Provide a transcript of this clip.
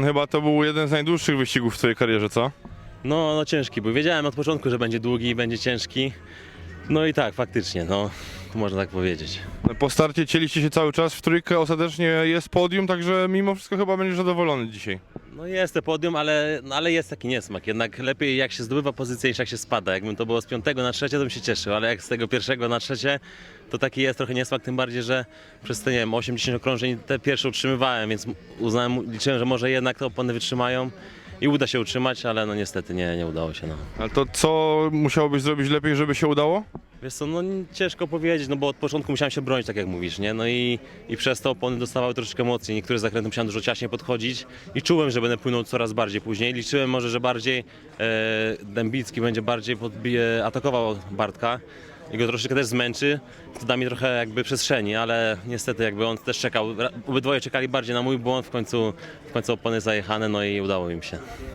chyba to był jeden z najdłuższych wyścigów w twojej karierze, co? No, no ciężki, bo wiedziałem od początku, że będzie długi i będzie ciężki. No i tak, faktycznie, no, można tak powiedzieć. Po starcie cieliście się cały czas w trójkę, ostatecznie jest podium, także mimo wszystko chyba będziesz zadowolony dzisiaj. No jest te podium, ale, no, ale jest taki niesmak. Jednak lepiej jak się zdobywa pozycję niż jak się spada. Jakbym to było z piątego na trzecie, to bym się cieszył, ale jak z tego pierwszego na trzecie, to taki jest trochę niesmak, tym bardziej, że przez te, nie wiem, 80 okrążeń te pierwsze utrzymywałem, więc uznałem, liczyłem, że może jednak te opony wytrzymają i uda się utrzymać, ale no niestety nie, nie udało się. No. Ale to co musiałobyś zrobić lepiej, żeby się udało? Wiesz co, no ciężko powiedzieć, no bo od początku musiałem się bronić, tak jak mówisz, nie? No i, i przez to opony dostawały troszeczkę mocniej. Niektóre zakręty musiałem dużo ciaśniej podchodzić i czułem, że będę płynął coraz bardziej później. Liczyłem może, że bardziej e, Dębicki będzie bardziej podbije, atakował Bartka i go troszeczkę też zmęczy. To da mi trochę jakby przestrzeni, ale niestety jakby on też czekał. Obydwoje czekali bardziej na mój błąd, w końcu, w końcu opony zajechane, no i udało im się.